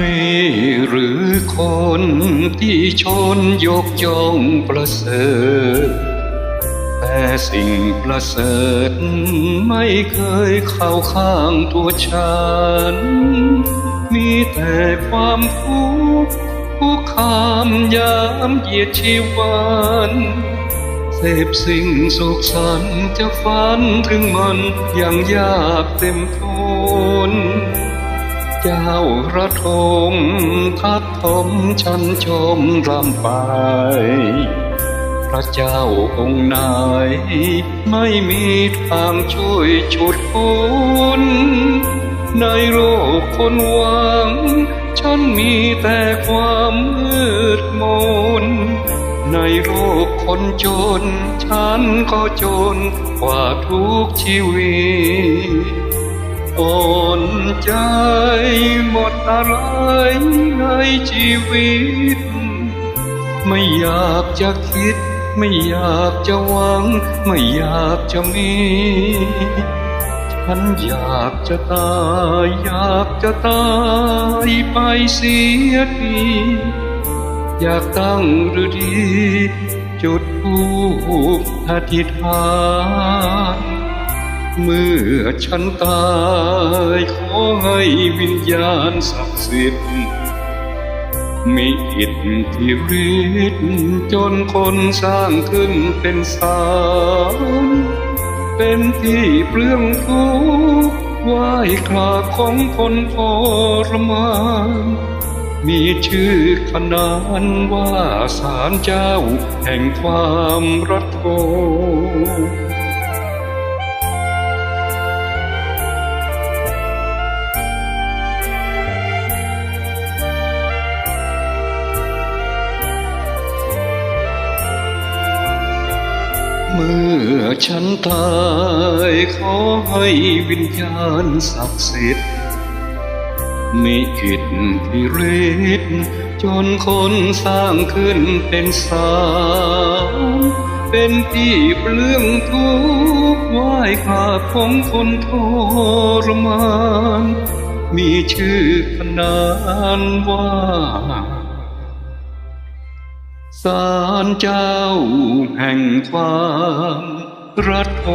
นี่หรือคนที่ชนยกย่องประเสริฐแต่สิ่งประเสริฐไม่เคยเข้าข้างตัวฉัน มีแต่ความทุกข์ทุกข์คามยามเหยียดชีวันเสพสิ่งสุขสันจะฝันถึงมันยังยากเต็มทน เจ้าระทมทัดทมชันชมรำไป พระเจ้าองค์ไหนไม่มีทางช่วยฉุดพ้นในโลกคนหวัง ฉันมีแต่ความมืดมน ในโลกคนจน ฉันก็จนกว่าทุกชีวิต ใจหมดอะไรในชีวิต ไม่อยากจะคิด ไม่อยากจะหวัง ไม่อยากจะมี ฉันอยากจะตาย อยากจะตายไปเสียทีอยากตั้งหรือดี จุดทูปอธิษฐาน เมื่อฉันตายขอให้วิญญาณศักดิ์สิทธิ์มีอิทธิฤทธิ์จนคนสร้างขึ้นเป็นสารเป็นที่เปลื้องทุกข์ไหว้คราของคนทรมานมีชื่อขนานว่าสารเจ้าแห่งความรักโท เมื่อฉันตายขอให้วิญญาณศักดิ์สิทธิ์มีอิทธิฤทธิ์จนคนสร้างขึ้นเป็นสาวเป็นที่เปลื้องทุกข์ไหว้ขาของคนทรมาน มีชื่อขนานว่า สารเจ้าแห่งความรักโท